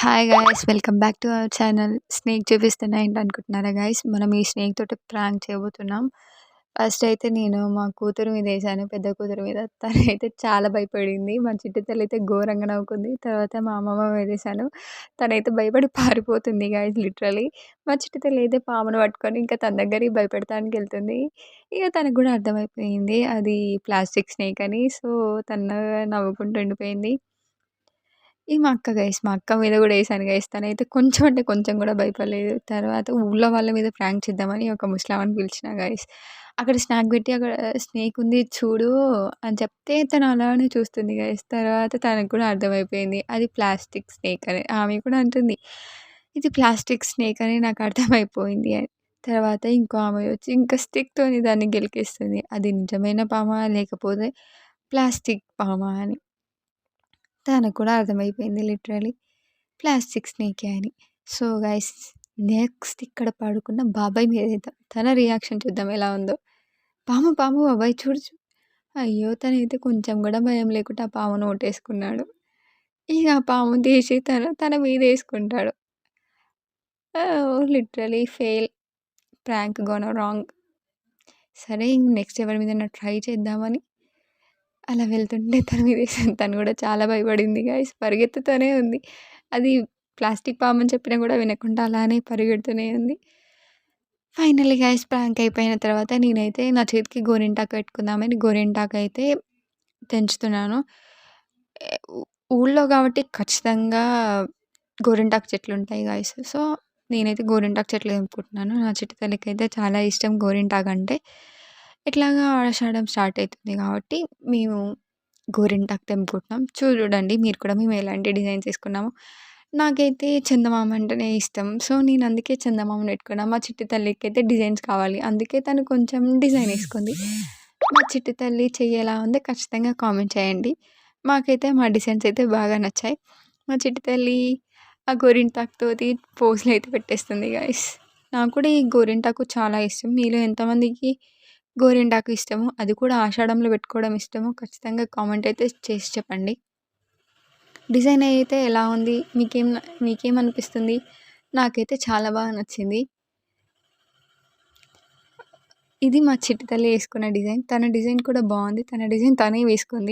Hi guys welcome back to our channel snake చూపిస్తున్నా ఏంటి అనుకుంటున్నారా గాయ్స్ మనం ఈ స్నేక్ తోటి ప్రాంక్ చేయబోతున్నాం. ఫస్ట్ అయితే నేను మా కూతురు మీద వేసాను పెద్ద కూతురు మీద. తనైతే చాలా భయపడింది. మా చిట్టి తల్లి అయితే ఘోరంగా నవ్వుకుంది. తర్వాత మా అమ్మమ్మ మీద వేసాను. తనైతే భయపడి పారిపోతుంది గాయ్స్ లిటరలీ మా చిట్టి తల్లి అయితే పామును పట్టుకొని ఇంకా తన దగ్గరికి భయపెడతానికి వెళ్తుంది. ఇక తనకు కూడా అర్థమైపోయింది. అది ప్లాస్టిక్ స్నేక్ అని. సో తను నవ్వుకుంటూ ఉండిపోయింది. ఈ మా అక్క గైస్ మా అక్క మీద కూడా వేసాను గైస్. తనైతే కొంచెం అంటే కొంచెం కూడా భయపడలేదు. తర్వాత ఊళ్ళో వాళ్ళ మీద ప్రాంక్ చేద్దామని ఒక ముసలామని పిలిచిన గైస్. అక్కడ స్నాక్ పెట్టి అక్కడ స్నేక్ ఉంది చూడు అని చెప్తే తను అలానే చూస్తుంది గైస్. తర్వాత తనకు కూడా అర్థమైపోయింది అది ప్లాస్టిక్ స్నేక్ అని. ఆమె కూడా అంటుంది ఇది ప్లాస్టిక్ స్నేక్ అని నాకు అర్థమైపోయింది అని. తర్వాత ఇంకో ఆమె వచ్చి ఇంకా స్టిక్తోని దాన్ని గెలికేస్తుంది. అది నిజమైన పామా లేకపోతే ప్లాస్టిక్ పామా అని. తనకు కూడా అర్థమైపోయింది లిటరలీ. ప్లాస్టిక్ స్నేకే అని. సో గైస్ నెక్స్ట్ ఇక్కడ పడుకున్న బాబాయ్ మీద వేద్దాం తన రియాక్షన్ చూద్దాం ఎలా ఉందో. పాము పాము బాబాయ్ చూడు అయ్యో తనైతే కొంచెం కూడా భయం లేకుండా ఆ పామును ఓటేసుకున్నాడు. ఇక ఆ పాము తీసి తన తన మీద వేసుకుంటాడు. Literally fail. Prank gone wrong. సరే ఇంక నెక్స్ట్ ఎవరి మీద ట్రై చేద్దామని అలా వెళ్తుంటే తన మీద తను కూడా చాలా భయపడింది. గాయస్ పరిగెత్తుతూనే ఉంది. అది ప్లాస్టిక్ పాము అని చెప్పినా కూడా వినకుండా అలానే పరిగెడుతూనే ఉంది. ఫైనల్లీ గాయస్ ప్రాంక్ అయిపోయిన తర్వాత నేనైతే నా చేతికి గోరింటాకు పెట్టుకుందామని గోరింటాకు అయితే తెంచుతున్నాను. ఊళ్ళో కాబట్టి ఖచ్చితంగా గోరింటాకు చెట్లు ఉంటాయి గాయస్. సో నేనైతే గోరింటాకు చెట్లు తెంపుకుంటున్నాను. నా చెట్టు తల్లికి అయితే చాలా ఇష్టం గోరింటాకు అంటే. ఇట్లాగా ఆషాఢం స్టార్ట్ అవుతుంది కాబట్టి మేము గోరింటాకు తెంపుకుంటున్నాం. చూడండి మీరు కూడా మేము ఎలాంటి డిజైన్స్ వేసుకున్నాము. నాకైతే చందమామ అంటేనే ఇష్టం. సో నేను అందుకే చందమామను పెట్టుకున్నా. మా చిట్టి తల్లికి అయితే డిజైన్స్ కావాలి. అందుకే తను కొంచెం డిజైన్ వేసుకుంది. మా చిట్టి తల్లి చెయ్యేలా ఉంది ఖచ్చితంగా కామెంట్ చేయండి. మాకైతే మా డిజైన్స్ అయితే బాగా నచ్చాయి. మా చిట్టి తల్లి ఆ గోరింటాకుతోటి పోజులు అయితే పెట్టేస్తుంది గాయస్ నాకు కూడా ఈ గోరింటాకు చాలా ఇష్టం. మీలో ఎంతమందికి గోరింటాకు ఇష్టము. అది కూడా ఆషాఢంలో పెట్టుకోవడం ఇష్టము. ఖచ్చితంగా కామెంట్ అయితే చేసి చెప్పండి. డిజైన్ అయితే ఎలా ఉంది? మీకేం మీకేమనిపిస్తుంది నాకైతే చాలా బాగా నచ్చింది. ఇది మా చిట్టి తల్లి వేసుకున్న డిజైన్. తన డిజైన్ కూడా బాగుంది. తన డిజైన్ తనే వేసుకుంది.